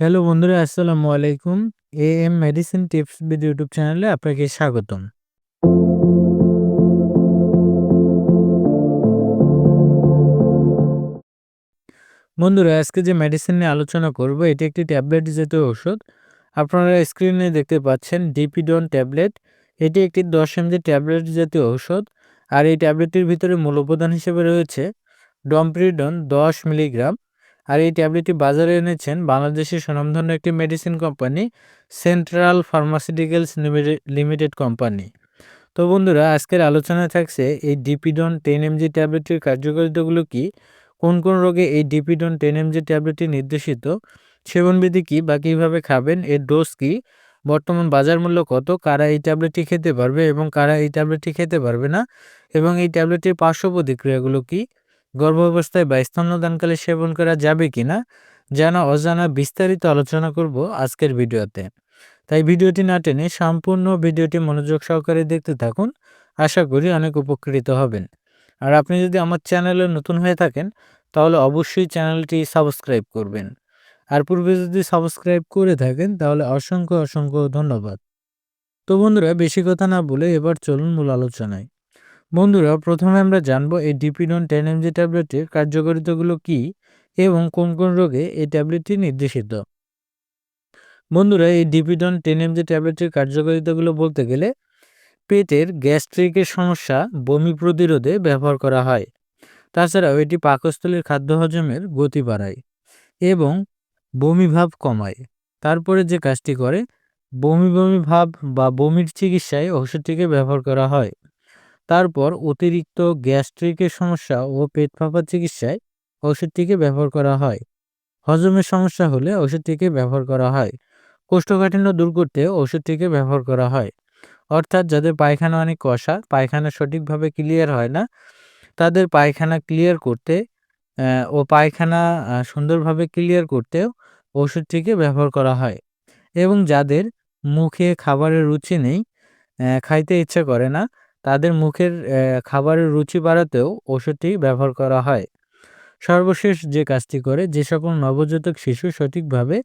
Hello বন্ধুরা, আসসালামু আলাইকুম। এ এম মেডিসিন টিপস বিদ ইউটিউব চ্যানেলে আপনাকে স্বাগতম। বন্ধুরা, আজকে যে মেডিসিন নিয়ে আলোচনা করব, এটি একটি ট্যাবলেট জাতীয় ওষুধ আপনারা স্ক্রিনে দেখতে পাচ্ছেন ডিপিডন ট্যাবলেট এটি একটি দশ এমজি ট্যাবলেট জাতীয় ঔষধ। আর এই ট্যাবলেটটির ভিতরে মূল উপাদান হিসেবে রয়েছে ডমপ্রিডন দশ মিলিগ্রাম। আর এই ট্যাবলেটটি বাজারে এনেছেন বাংলাদেশের সুনামধন্য একটি medicine company, central pharmaceuticals limited company. তো বন্ধুরা, আজকের আলোচনায় থাকছে এই ডিপিডন টেন এমজি ট্যাবলেটটির কার্যকারিতাগুলো কি, কোন কোন রোগে এই ডিপিডন টেন এমজি ট্যাবলেটটি নির্দেশিত, সেবনবিধি কী বা কীভাবে খাবেন, এর ডোজ কী, বর্তমান বাজার মূল্য কত, কারা এই ট্যাবলেটটি খেতে পারবে এবং কারা এই ট্যাবলেটটি খেতে পারবে না, এবং এই ট্যাবলেটটির পার্শ্ব প্রতিক্রিয়াগুলো কী গর্ভাবস্থায় বা স্তন্যদানকালে সেবন করা যাবে কিনা জানা অজানা বিস্তারিত আলোচনা করব আজকের ভিডিওতে। তাই ভিডিওটি না টেনে সম্পূর্ণ ভিডিওটি মনোযোগ সহকারে দেখতে থাকুন, আশা করি অনেক উপকৃত হবেন। আর আপনি যদি আমার চ্যানেলে নতুন হয়ে থাকেন, তাহলে অবশ্যই চ্যানেলটি সাবস্ক্রাইব করবেন। আর পূর্বে যদি সাবস্ক্রাইব করে থাকেন, তাহলে অসংখ্য অসংখ্য ধন্যবাদ। তো বন্ধুরা, বেশি কথা না বলে এবার চলুন মূল আলোচনায়। বন্ধুরা, প্রথমে আমরা জানব এই ডিপিডন টেন এমজি ট্যাবলেটের কার্যকারিতাগুলো কি এবং কোন কোন রোগে এই ট্যাবলেটটি নির্দেশিত। বন্ধুরা, এই ডিপিডন টেন এমজি ট্যাবলেটের কার্যকারিতাগুলো বলতে গেলে পেটের গ্যাস্ট্রিকের সমস্যা, বমি প্রতিরোধে ব্যবহার করা হয়। তাছাড়াও এটি পাকস্থলীর খাদ্য হজমের গতি বাড়ায় এবং বমি ভাব কমায়। তারপরে যে কাজটি করে, বমি বমি ভাব বা বমির চিকিৎসায় ওষুধটিকে ব্যবহার করা হয়। তারপর অতিরিক্ত গ্যাস্ট্রিকের সমস্যা ও পেট ফাঁপার চিকিৎসায় ওষুধটিকে ব্যবহার করা হয়। হজমের সমস্যা হলে ওষুধটিকে ব্যবহার করা হয়। কোষ্ঠকাঠিন্য দূর করতে ওষুধটিকে ব্যবহার করা হয়। অর্থাৎ যাদের পায়খানা অনেক কষা, পায়খানা সঠিকভাবে ক্লিয়ার হয় না, তাদের পায়খানা ক্লিয়ার করতে ও পায়খানা সুন্দরভাবে ক্লিয়ার করতেও ওষুধটিকে ব্যবহার করা হয়। এবং যাদের মুখে খাবারের রুচি নেই খাইতে ইচ্ছে করে না তাদের মুখের খাবারের রুচি বাড়াতেও ওষুধটি ব্যবহার করা হয়। সর্বশেষ যে কাজটি করে, যে সকল নবজাতক শিশু সঠিকভাবে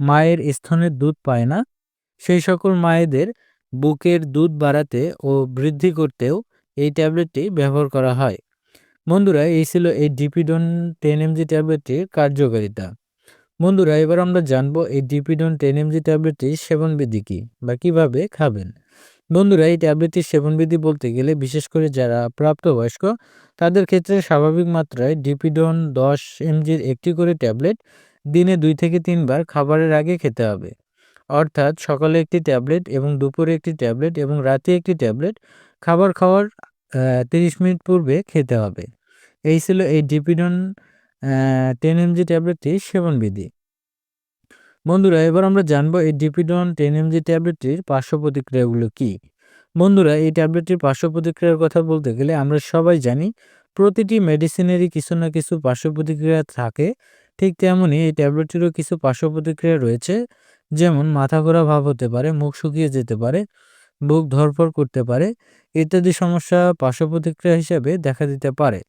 মায়ের স্তনের দুধ পায় না, সেই সকল মায়েদের বুকের দুধ বাড়াতে ও বৃদ্ধি করতেও এই ট্যাবলেটটি ব্যবহার করা হয়। বন্ধুরা, এই ছিল এই ডিপিডন টেন এমজি ট্যাবলেটটির কার্যকারিতা। বন্ধুরা, এবার আমরা জানব এই ডিপিডন টেন এমজি ট্যাবলেটটি সেবনবিধি কী বা কীভাবে খাবেন? বন্ধুরা, এই ট্যাবলেটটির সেবনবিধি বলতে গেলে বিশেষ করে যারা প্রাপ্তবয়স্ক, তাদের ক্ষেত্রে স্বাভাবিক মাত্রায় ডিপিডন দশ এমজির একটি করে ট্যাবলেট দিনে দুই থেকে তিনবার খাবারের আগে খেতে হবে। অর্থাৎ সকালে একটি ট্যাবলেট এবং দুপুরে একটি ট্যাবলেট এবং রাতে একটি ট্যাবলেট খাবার খাওয়ার তিরিশ মিনিট পূর্বে খেতে হবে। এই ছিল এই ডিপিডন টেন এমজি ট্যাবলেটটির সেবনবিধি। বন্ধুরা, এবার আমরা জানব এই ডিপিডন টেন এমজি ট্যাবলেটটির পার্শ্ব প্রতিক্রিয়াগুলো কী। বন্ধুরা, এই ট্যাবলেটটির পার্শ্ব প্রতিক্রিয়ার কথা বলতে গেলে আমরা সবাই জানি প্রতিটি মেডিসিনেরই কিছু না কিছু পার্শ্ব প্রতিক্রিয়া থাকে। ঠিক তেমনই এই ট্যাবলেটটিরও কিছু পার্শ্ব প্রতিক্রিয়া রয়েছে, যেমন মাথা ঘোরা ভাব হতে পারে, মুখ শুকিয়ে যেতে পারে, বুক ধরফর করতে পারে, ইত্যাদি সমস্যা পার্শ্ব প্রতিক্রিয়া হিসেবে দেখা দিতে পারে।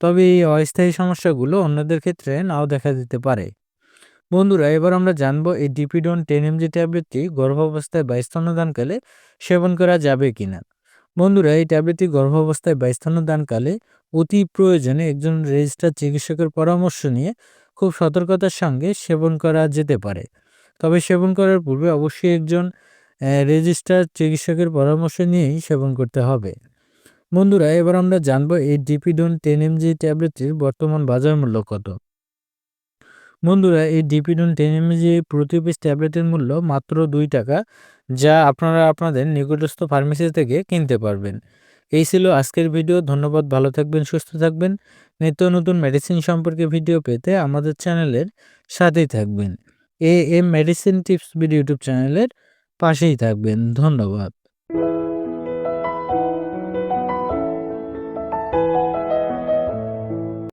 তবে এই অস্থায়ী সমস্যাগুলো অন্যদের ক্ষেত্রে নাও দেখা দিতে পারে। বন্ধুরা, এবার আমরা জানব এই ডিপিডন টেন এমজি ট্যাবলেটটি গর্ভাবস্থায় বা স্তন্যদানকালে সেবন করা যাবে কিনা। বন্ধুরা, এই ট্যাবলেটটি গর্ভাবস্থায় বা স্তন্যদানকালে অতি প্রয়োজনে একজন রেজিস্টার চিকিৎসকের পরামর্শ নিয়ে খুব সতর্কতার সঙ্গে সেবন করা যেতে পারে। তবে সেবন করার পূর্বে অবশ্যই একজন রেজিস্টার চিকিৎসকের পরামর্শ নিয়েই সেবন করতে হবে। বন্ধুরা, এবার আমরা জানব এই ডিপিডন টেন এমজি ট্যাবলেটটির বর্তমান বাজার মূল্য কত। বন্ধুরা, এই ডিপিডন টেন এমজি প্রতি পিস ট্যাবলেটের মূল্য মাত্র দুই টাকা, যা আপনারা আপনাদের নিকটস্থ ফার্মেসি থেকে কিনতে পারবেন। এই ছিল আজকের ভিডিও ধন্যবাদ, ভালো থাকবেন, সুস্থ থাকবেন। নিত্য নতুন মেডিসিন সম্পর্কে ভিডিও পেতে আমাদের চ্যানেলের সাথেই থাকবেন। A M medicine tips video YouTube চ্যানেলের পাশেই থাকবেন। ধন্যবাদ।